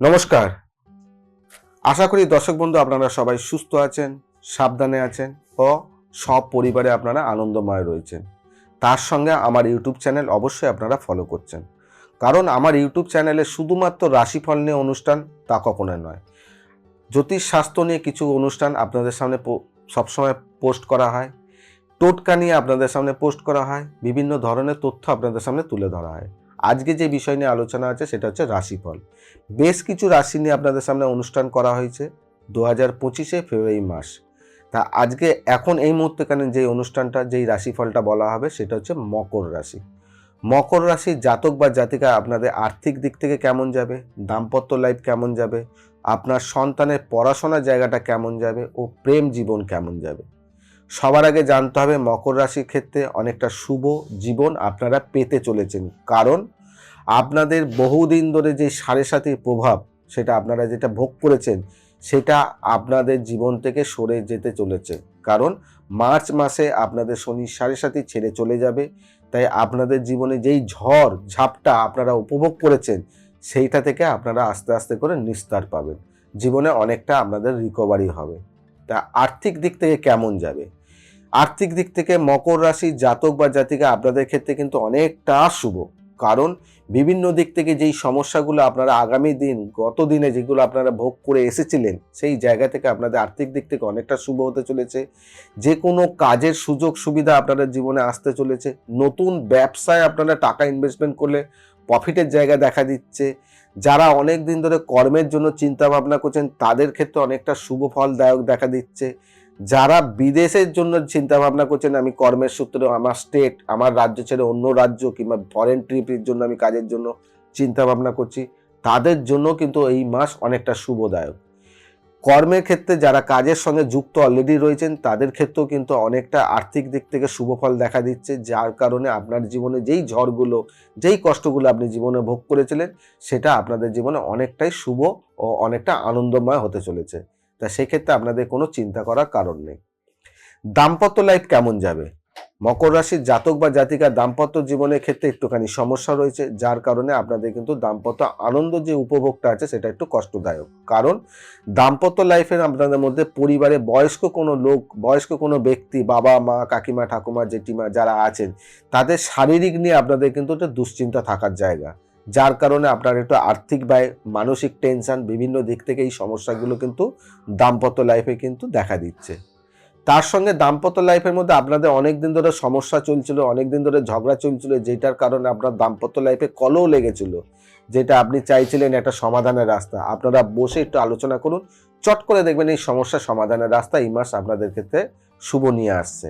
নমস্কার। আশা করি দর্শক বন্ধু আপনারা সবাই সুস্থ আছেন, সাবধানে আছেন ও সব পরিবারে আপনারা আনন্দময় রয়েছেন। তার সঙ্গে আমার ইউটিউব চ্যানেল অবশ্যই আপনারা ফলো করছেন। কারণ আমার ইউটিউব চ্যানেলে শুধুমাত্র রাশিফল নিয়ে অনুষ্ঠান তা কখনো নয়। জ্যোতিষ শাস্ত্র নিয়ে কিছু অনুষ্ঠান আপনাদের সামনে সবসময় পোস্ট করা হয়। টোটকা নিয়ে আপনাদের সামনে পোস্ট করা হয়। বিভিন্ন ধরনের তথ্য আপনাদের সামনে তুলে ধরা হয়। আজকে যে বিষয় নিয়ে আলোচনা আছে সেটা হচ্ছে রাশিফল। বেশ কিছু রাশি নিয়ে আপনাদের সামনে অনুষ্ঠান করা হয়েছে দু হাজার পঁচিশে ফেব্রুয়ারি মাস। তা আজকে এখন এই মুহূর্তেকালীন যে অনুষ্ঠানটা, যেই রাশিফলটা বলা হবে সেটা হচ্ছে মকর রাশি। মকর রাশির জাতক বা জাতিকা আপনাদের আর্থিক দিক থেকে কেমন যাবে? দাম্পত্য লাইফ কেমন যাবে? আপনার সন্তানের পড়াশোনার জায়গাটা কেমন যাবে? ও প্রেম জীবন কেমন যাবে? সবার আগে জানতে হবে মকর রাশির ক্ষেত্রে অনেকটা শুভ জীবন আপনারা পেতে চলেছেন। কারণ আপনাদের বহুদিন ধরে যে সাড়ে সাতির প্রভাব, সেটা আপনারা যেটা ভোগ করেছেন, সেটা আপনাদের জীবন থেকে সরে যেতে চলেছে। কারণ মার্চ মাসে আপনাদের শনি সাড়ে সাতি ছেড়ে চলে যাবে, তাই আপনাদের জীবনে যেই ঝড়, ঝাপটা আপনারা উপভোগ করেছেন, সেইটা থেকে আপনারা আস্তে আস্তে করে নিস্তার পাবেন। জীবনে অনেকটা আপনাদের রিকভারি হবে। তা আর্থিক দিক থেকে কেমন যাবে? আর্থিক দিক থেকে মকর রাশি জাতক বা জাতিকা আপনাদের ক্ষেত্রে কিন্তু অনেকটা শুভ। কারণ বিভিন্ন দিক থেকে যেই সমস্যাগুলো আপনারা আগামী দিন, গত দিনে যেগুলো আপনারা ভোগ করে এসেছিলেন, সেই জায়গা থেকে আপনাদের আর্থিক দিক থেকে অনেকটা শুভ হতে চলেছে। যে কোনো কাজের সুযোগ সুবিধা আপনাদের জীবনে আসতে চলেছে। নতুন ব্যবসায় আপনারা টাকা ইনভেস্টমেন্ট করলে প্রফিটের জায়গা দেখা দিচ্ছে। যারা অনেক দিন ধরে কর্মের জন্য চিন্তা ভাবনা করছেন, তাদের ক্ষেত্রে অনেকটা শুভ ফলদায়ক দেখা দিচ্ছে। যারা বিদেশের জন্য চিন্তা ভাবনা করছেন, আমি কর্মের সূত্রে আমার স্টেট আমার রাজ্য ছেড়ে অন্য রাজ্য কিংবা ফরেন ট্রিপের জন্য আমি কাজের জন্য চিন্তা ভাবনা করছি, তাদের জন্য কিন্তু এই মাস অনেকটা শুভদায়ক। কর্মের ক্ষেত্রে যারা কাজের সঙ্গে যুক্ত অলরেডি রয়েছেন, তাদের ক্ষেত্রেও কিন্তু অনেকটা আর্থিক দিক থেকে শুভ ফল দেখা দিচ্ছে, যার কারণে আপনার জীবনে যেই ঝড়গুলো, যেই কষ্টগুলো আপনি জীবনে ভোগ করেছিলেন, সেটা আপনাদের জীবনে অনেকটাই শুভ ও অনেকটা আনন্দময় হতে চলেছে। তা সেক্ষেত্রে আপনাদের কোনো চিন্তা করার কারণ নেই। দাম্পত্য লাইফ কেমন যাবে? মকর রাশির জাতক বা জাতিকার দাম্পত্য জীবনের ক্ষেত্রে একটুখানি সমস্যা রয়েছে, যার কারণে আপনাদের কিন্তু দাম্পত্য আনন্দ যে উপভোগটা আছে সেটা একটু কষ্টদায়ক। কারণ দাম্পত্য লাইফের আপনাদের মধ্যে পরিবারে বয়স্ক কোনো লোক, বয়স্ক কোনো ব্যক্তি, বাবা মা, কাকিমা, ঠাকুমা, জেঠিমা যারা আছেন, তাদের শারীরিক নিয়ে আপনাদের কিন্তু একটা দুশ্চিন্তা থাকার জায়গা। যার কারণে আপনার একটু আর্থিক ব্যয় মানসিক টেনশন বিভিন্ন দিক থেকে এই সমস্যাগুলো কিন্তু দাম্পত্য লাইফে কিন্তু দেখা দিচ্ছে। তার সঙ্গে দাম্পত্য লাইফের মধ্যে আপনাদের অনেক দিন ধরে সমস্যা চলছিল অনেক দিন ধরে ঝগড়া চলছিল, যেটার কারণে আপনার দাম্পত্য লাইফে কলও লেগেছিল, যেটা আপনি চাইছিলেন একটা সমাধানের রাস্তা। আপনারা বসে একটু আলোচনা করুন, চট করে দেখবেন এই সমস্যা সমাধানের রাস্তা এই মাস আপনাদের ক্ষেত্রে শুভ নিয়ে আসছে।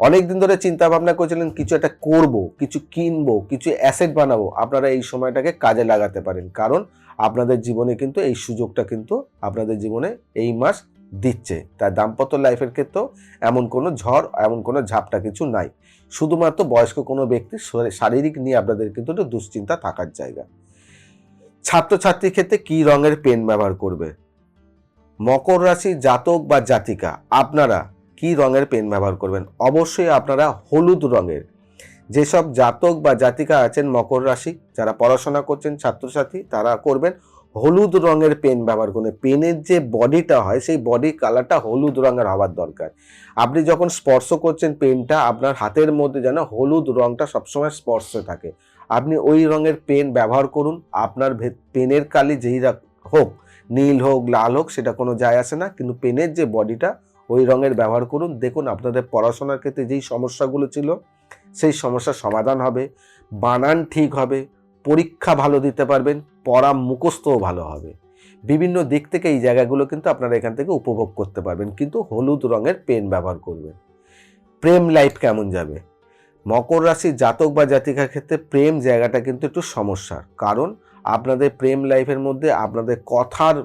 অনেক দিন ধরে চিন্তা ভাবনা করছিলেন, কিছু একটা করব, কিছু কিনবো, কিছু অ্যাসেট বানাবো। আপনারা এই সময়টাকে কাজে লাগাতে পারেন। কারণ আপনাদের জীবনে কিন্তু এই সুযোগটা কিন্তু আপনাদের জীবনে এই মাস দিচ্ছে। তাই দাম্পত্য লাইফের ক্ষেত্রেও এমন কোনো ঝড়, এমন কোনো ঝাপটা কিছু নাই। শুধুমাত্র বয়স্ক কোনো ব্যক্তির শারীরিক নিয়ে আপনাদের কিন্তু একটু দুশ্চিন্তা থাকার জায়গা। ছাত্রছাত্রীর ক্ষেত্রে কি রঙের পেন ব্যবহার করবে? মকর রাশি জাতক বা জাতিকা, আপনারা কি রঙের পেন ব্যবহার করবেন? অবশ্যই আপনারা হলুদ রঙের। যেসব জাতক বা জাতিকা আছেন মকর রাশি, যারা পড়াশোনা করছেন, ছাত্রছাত্রী, তারা করবেন হলুদ রঙের পেন ব্যবহার করবেন পেনের যে বডিটা হয়, সেই বডি কালারটা হলুদ রঙের হওয়ার দরকার। আপনি যখন স্পর্শ করছেন পেনটা, আপনার হাতের মধ্যে যেন হলুদ রঙটা সবসময় স্পর্শে থাকে। আপনি ওই রঙের পেন ব্যবহার করুন। আপনার পেনের কালি যেই হোক, নীল হোক, লাল হোক, সেটা কোনো যায় আসে না। কিন্তু পেনের যে বডিটা ওই রঙের ব্যবহার করুন। দেখুন আপনাদের পড়াশোনার ক্ষেত্রে যেই সমস্যাগুলো ছিল, সেই সমস্যার সমাধান হবে, বানান ঠিক হবে, পরীক্ষা ভালো দিতে পারবেন, পড়া মুখস্থও ভালো হবে। বিভিন্ন দিক থেকে এই জায়গাগুলো কিন্তু আপনারা এখান থেকে উপভোগ করতে পারবেন, কিন্তু হলুদ রঙের পেন ব্যবহার করবেন। প্রেম লাইফ কেমন যাবে? মকর রাশির জাতক বা জাতিকার ক্ষেত্রে প্রেম জায়গাটা কিন্তু একটু সমস্যার। কারণ আপনাদের প্রেম লাইফের মধ্যে আপনাদের কথার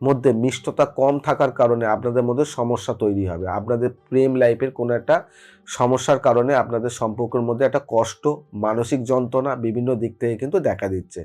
মধ্যে মিষ্টতা কম থাকার কারণে আপনাদের মধ্যে সমস্যা তৈরি হবে। আপনাদের প্রেম লাইফের কোনো একটা সমস্যার কারণে আপনাদের সম্পর্কের মধ্যে একটা কষ্ট, মানসিক যন্ত্রণা বিভিন্ন দিক থেকে কিন্তু দেখা দিচ্ছে।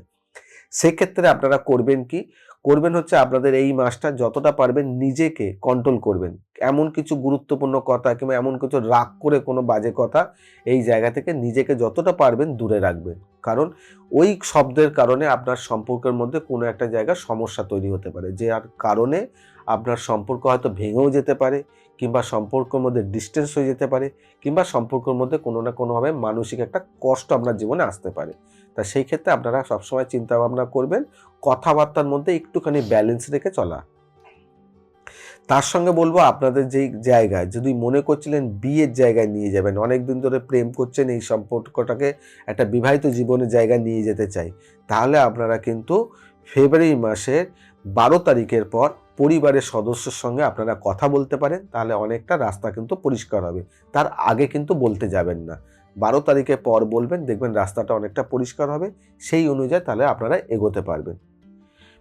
সেক্ষেত্রে আপনারা করবেন কি? করবেন হচ্ছে আপনাদের এই মাসটা যতটা পারবেন নিজেকে কন্ট্রোল করবেন। এমন কিছু গুরুত্বপূর্ণ কথা কিংবা এমন কিছু রাগ করে কোনো বাজে কথা এই জায়গা থেকে নিজেকে যতটা পারবেন দূরে রাখবেন। কারণ ওই শব্দের কারণে আপনার সম্পর্কের মধ্যে কোনো একটা জায়গায় সমস্যা তৈরি হতে পারে। যে আর কারণে আপনার সম্পর্ক হয়তো ভেঙেও যেতে পারে কিংবা সম্পর্কের মধ্যে ডিস্টেন্স হয়ে যেতে পারে কিংবা সম্পর্কের মধ্যে কোনো না কোনোভাবে মানসিক একটা কষ্ট আপনার জীবনে আসতে পারে। তা সেই ক্ষেত্রে আপনারা সবসময় চিন্তা ভাবনা করবেন, কথাবার্তার মধ্যে একটুখানি ব্যালেন্স রেখে চলা। তার সঙ্গে বলব আপনাদের যেই জায়গায়, যদি মনে করছিলেন বিয়ের জায়গায় নিয়ে যাবেন অনেক দিন ধরে প্রেম করছেন, এই সম্পর্কটাকে একটা বিবাহিত জীবনের জায়গায় নিয়ে যেতে চাই, তাহলে আপনারা কিন্তু ফেব্রুয়ারি মাসের বারো তারিখের পর পরিবারের সদস্যের সঙ্গে আপনারা কথা বলতে পারেন, তাহলে অনেকটা রাস্তা কিন্তু পরিষ্কার হবে। তার আগে কিন্তু বলতে যাবেন না। বারো তারিখের পর বলবেন, দেখবেন রাস্তাটা অনেকটা পরিষ্কার হবে, সেই অনুযায়ী তাহলে আপনারা এগোতে পারবেন।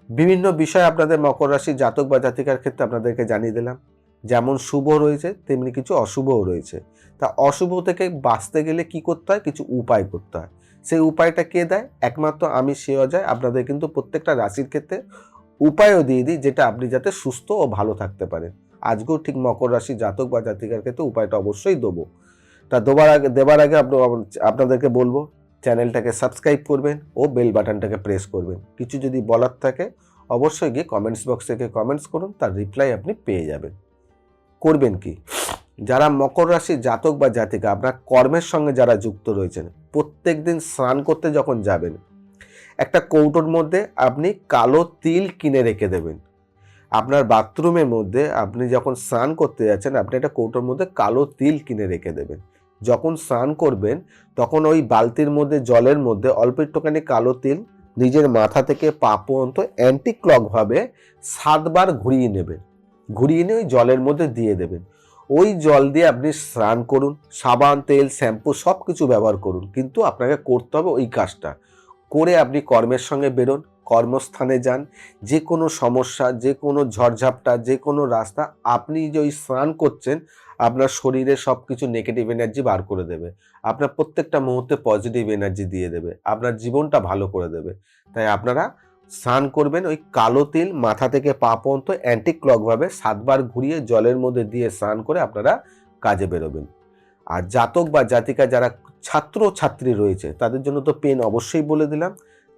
বিভিন্ন বিষয় আপনাদের মকর রাশি জাতক বা জাতিকার ক্ষেত্রে আপনাদেরকে জানিয়ে দিলাম। যেমন শুভ রয়েছে, তেমনি কিছু অশুভও রয়েছে। তা অশুভ থেকে বাঁচতে গেলে কি করতে হয়? কিছু উপায় করতে হয়। সেই উপায়টা কে দেয়? একমাত্র আমি সে অজয় আপনাদের কিন্তু প্রত্যেকটা রাশির ক্ষেত্রে উপায়ও দিয়ে দিই, যেটা আপনি যাতে সুস্থ ও ভালো থাকতে পারেন। আজকেও ঠিক মকর রাশি জাতক বা জাতিকার ক্ষেত্রে উপায়টা অবশ্যই দেবো। তা দেবার আগে দেবার আগে আপনাদেরকে বলব, চ্যানেলটাকে সাবস্ক্রাইব করবেন ও বেল বাটনটাকে প্রেস করবেন। কিছু যদি বলার থাকে, অবশ্যই গিয়ে কমেন্টস বক্স থেকে কমেন্টস করুন, তার রিপ্লাই আপনি পেয়ে যাবেন। করবেন কি? যারা মকর রাশি জাতক বা জাতিকা, আপনার কর্মের সঙ্গে যারা যুক্ত রয়েছেন, প্রত্যেক দিন স্নান করতে যখন যাবেন, একটা কৌটোর মধ্যে আপনি কালো তিল কিনে রেখে দেবেন। আপনার বাথরুমের মধ্যে আপনি যখন স্নান করতে যাচ্ছেন, আপনি একটা কৌটোর মধ্যে কালো তিল কিনে রেখে দেবেন। যখন স্নান করবেন, তখন ওই বালতির মধ্যে, জলের মধ্যে অল্প একটুখানি কালো তিল নিজের মাথা থেকে পা পর্যন্ত অ্যান্টি ক্লকভাবে সাতবার ঘুরিয়ে নেবেন। ঘুরিয়ে নিয়ে ওই জলের মধ্যে দিয়ে দেবেন। ওই জল দিয়ে আপনি স্নান করুন, সাবান, তেল, শ্যাম্পু সব কিছু ব্যবহার করুন। কিন্তু আপনাকে করতে হবে ওই কাজটা। করে আপনি কর্মের সঙ্গে বেরোন, কর্মস্থানে যান। যে কোনো সমস্যা যে কোনো ঝড়ঝাপটা যে কোনো রাস্তা, আপনি যে ওই স্নান করছেন আপনার শরীরে সব কিছু নেগেটিভ এনার্জি বার করে দেবে। আপনার প্রত্যেকটা মুহূর্তে পজিটিভ এনার্জি দিয়ে দেবে। আপনার জীবনটা ভালো করে দেবে। তাই আপনারা স্নান করবেন ওই কালো তিল মাথা থেকে পা পর্যন্ত অ্যান্টি ক্লকভাবে সাতবার ঘুরিয়ে জলের মধ্যে দিয়ে স্নান করে আপনারা কাজে বেরোবেন। আর জাতক বা জাতিকা যারা ছাত্র ছাত্রী রয়েছে, তাদের জন্য তো পেন অবশ্যই বলে দিলাম।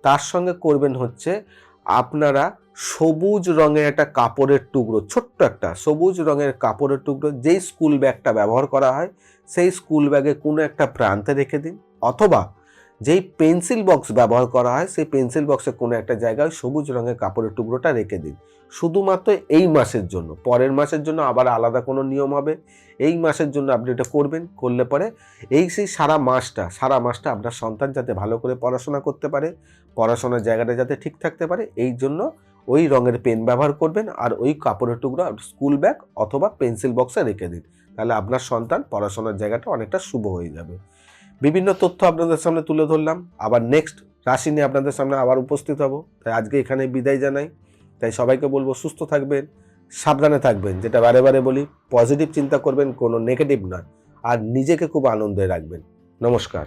তার সঙ্গে করবেন হচ্ছে আপনারা সবুজ রঙের একটা কাপড়ের টুকরো, ছোট্ট একটা সবুজ রঙের কাপড়ের টুকরো, যেই স্কুল ব্যাগটা ব্যবহার করা হয়, সেই স্কুল ব্যাগে কোনো একটা প্রান্তে রেখে দিন, অথবা যেই পেন্সিল বক্স ব্যবহার করা হয়, সেই পেন্সিল বক্সে কোনো একটা জায়গায় সবুজ রঙের কাপড়ের টুকরোটা রেখে দিন। শুধুমাত্র এই মাসের জন্য। পরের মাসের জন্য আবার আলাদা কোনো নিয়ম হবে। এই মাসের জন্য আপনি এটা করবেন, করলে পরে এই সেই সারা মাসটা সারা মাসটা আপনার সন্তান যাতে ভালো করে পড়াশোনা করতে পারে, পড়াশোনার জায়গাটা যাতে ঠিক থাকতে পারে, এই জন্য ওই রঙের পেন ব্যবহার করবেন আর ওই কাপড়ের টুকরো স্কুল ব্যাগ অথবা পেন্সিল বক্সে রেখে দিন। তাহলে আপনার সন্তান পড়াশোনার জায়গাটা অনেকটা শুভ হয়ে যাবে। বিভিন্ন তথ্য আপনাদের সামনে তুলে ধরলাম। আবার নেক্সট রাশি নিয়ে আপনাদের সামনে আবার উপস্থিত হব। তাই আজকে এখানে বিদায় জানাই। তাই সবাইকে বলব, সুস্থ থাকবেন, সাবধানে থাকবেন। যেটা বারে বারে বলি পজিটিভ চিন্তা করবেন, কোনো নেগেটিভ নয়। আর নিজেকে খুব আনন্দে রাখবেন। নমস্কার।